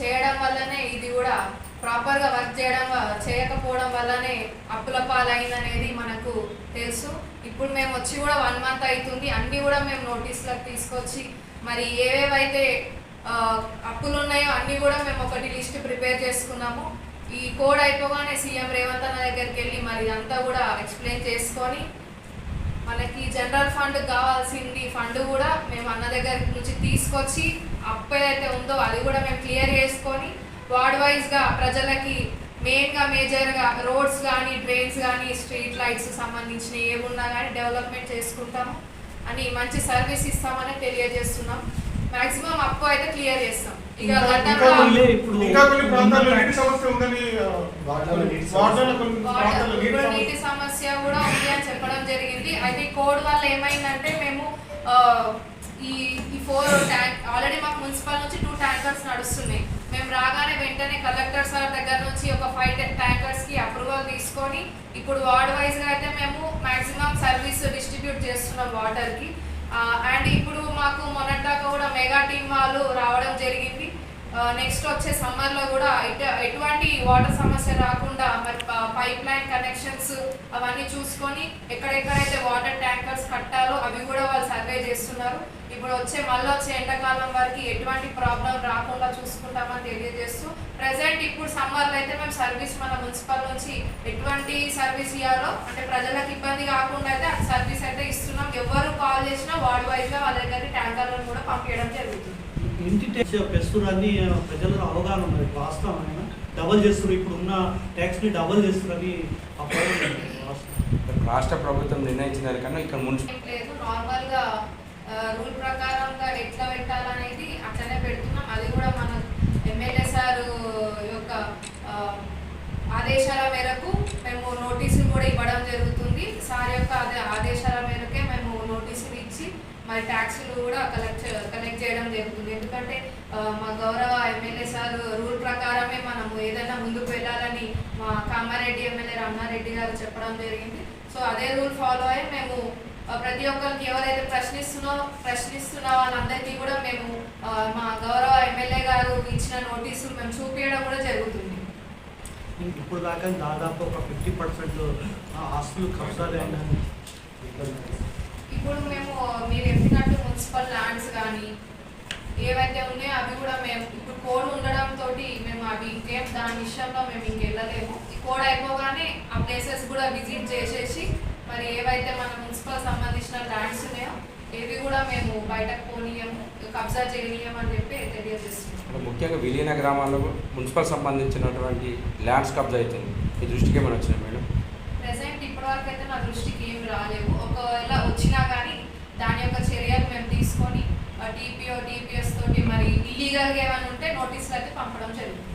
చేయడం వల్లనే ఇది కూడా ప్రాపర్గా వర్క్ చేయడం చేయకపోవడం వల్లనే అప్పుల పాలైందనేది మనకు తెలుసు. ఇప్పుడు మేము వచ్చి కూడా వన్ మంత్ అవుతుంది అన్నీ కూడా మేము నోటీసులకు తీసుకొచ్చి మరి ఏవేవైతే అప్పులు ఉన్నాయో అన్నీ కూడా మేము ఒకటి లిస్ట్ ప్రిపేర్ చేసుకున్నాము. ఈ కోడ్ అయిపోగానే సీఎం రేవంత్ అన్న దగ్గరికి వెళ్ళి మరి ఇదంతా కూడా ఎక్స్ప్లెయిన్ చేసుకొని మనకి జనరల్ ఫండ్ కావాల్సింది ఫండ్ కూడా మేము అన్న దగ్గర నుంచి తీసుకొచ్చి అప్పు ఏదైతే ఉందో అది కూడా మేము క్లియర్ చేసుకొని వార్డ్ వైజ్గా ప్రజలకి మెయిన్గా మేజర్గా రోడ్స్ కానీ డ్రైన్స్ కానీ స్ట్రీట్ లైట్స్ సంబంధించిన ఏమున్నా కానీ డెవలప్మెంట్ చేసుకుంటాము. అని మంచి సర్వీస్ ఇస్తామని తెలియజేస్తున్నాం. మాక్సిమం అప్పు అయితే క్లియర్ చేస్తాం. ఇక నీటి సమస్య కూడా ఉంది అని చెప్పడం జరిగింది. అయితే ఈ కోడ్ వల్ల ఏమైందంటే మేము ఈ ఫోర్ ట్యాంక్ ఆల్రెడీ మాకు మున్సిపల్ నుంచి టూ ట్యాంకర్స్ నడుస్తున్నాయి. మేము రాగానే వెంటనే కలెక్టర్ సార్ దగ్గర నుంచి ఒక ఫైవ్ ట్యాంకర్స్కి అప్రూవల్ తీసుకొని ఇప్పుడు వార్డ్ వైజ్గా అయితే మేము మాక్సిమం సర్వీస్ డిస్ట్రిబ్యూట్ చేస్తున్నాం వాటర్కి. అండ్ ఇప్పుడు మాకు మొన్నటా కూడా మెగా టీం వాళ్ళు రావడం జరిగింది. నెక్స్ట్ వచ్చే సమ్మర్లో కూడా ఎటువంటి వాటర్ సమస్య రాకుండా మరి పైప్ లైన్ కనెక్షన్స్ అవన్నీ చూసుకొని ఎక్కడెక్కడైతే వాటర్ ట్యాంకర్స్ కట్టాలో అవి కూడా చేస్తున్నారు. ఇప్పుడు వచ్చే మళ్ళీ వచ్చే ఎండాకాలం వరకు ఎటువంటి ప్రాబ్లం రాకుండా చూసుకుంటామని తెలియజేస్తూ ప్రజెంట్ ఇప్పుడు సమ్మర్లో అయితే మేము సర్వీస్ మన మున్సిపల్ నుంచి ఎటువంటి సర్వీస్ ఇవ్వాలో అంటే ప్రజలకు ఇబ్బంది కాకుండా అయితే ఆ సర్వీస్ అయితే ఇస్తున్నాం. ఎవరు కాల్ చేసినా వార్డ్ వైజ్గా వాళ్ళ దగ్గరికి ట్యాంకర్లను కూడా పంపించడం జరుగుతుంది. ఇంటి ట్యాక్స్ పెస్తురని ప్రజలలో అవగాహన ఉన్నది వాస్తవమైన డబల్ చేస్తున్నారు. ఇప్పుడు ఉన్న ట్యాక్స్ని డబల్ చేస్తున్నారని అప్పుడు వాస్తవం. రాష్ట్ర ప్రభుత్వం నిర్ణయించిన దానికన్నా ఇక్కడ మున్సిపల్ ఏం లేదు. నార్మల్గా రూల్ ప్రకారంగా ఎట్లా పెట్టాలనేది అట్లనే పెడుతున్నాం. అది కూడా మన ఎమ్మెల్యే సార్ యొక్క ఆదేశాల మేరకు మేము నోటీసులు కూడా ఇవ్వడం జరుగుతుంది. సార్ యొక్క అదే ఆదేశాల మేరకే మేము నోటీసులు ఇచ్చి మరి ట్యాక్సులు కూడా కలెక్ట్ కలెక్ట్ చేయడం జరుగుతుంది. ఎందుకంటే మా గౌరవ ఎమ్మెల్యే సార్ రూల్ ప్రకారమే మనము ఏదైనా ముందుకు వెళ్ళాలని మా కామారెడ్డి ఎమ్మెల్యే రమణారెడ్డి గారు చెప్పడం జరిగింది. సో అదే రూల్ ఫాలో అయ్యి మేము ప్రతి ఒక్కరికి ఎవరైతే ప్రశ్నిస్తున్నో ప్రశ్నిస్తున్న వాళ్ళందరికీ కూడా మేము మా గౌరవ ఎమ్మెల్యే గారు ఇచ్చిన నోటీసులు మేము చూపించడం కూడా జరుగుతుంది. ఇప్పుడు దాకా దాదాపు ఒక ఫిఫ్టీ పర్సెంట్ ఆస్తులు ఇప్పుడు మేము మీరు చెప్పినట్టు మున్సిపల్ ల్యాండ్స్ కానీ ఏవైతే ఉన్నాయో అవి కూడా మేము ఇప్పుడు కోడ్ ఉండడం తోటి మేము అవి ఇంకేం దాని విషయంలో మేము ఇంకెళ్ళలేము. ఈ కోడ్ అయిపోగానే ఆ ప్లేసెస్ కూడా విజిట్ చేసేసి మరి ఏవైతే మన ఏవి కూడా మేము బయటకు పోనీయము కబ్జా చేయనీయం అని చెప్పి తెలియజేస్తున్నాం. ముఖ్యంగా విలీన గ్రామాల్లో మున్సిపల్ సంబంధించినటువంటి ల్యాండ్స్ కబ్జా అవుతుంది. మీ దృష్టికి ఏమైనా వచ్చినాయి మేడం? ప్రెసెంట్ ఇప్పటివరకు అయితే నా దృష్టికి ఏమి రాలేవు ఒకవేళ వచ్చినా కానీ దాని యొక్క చర్యలు మేము తీసుకొని టీపీఓ టీపీఎస్ తోటి మరి ఇల్లీగల్గా ఏమైనా ఉంటే నోటీసులు అయితే పంపడం జరుగుతుంది.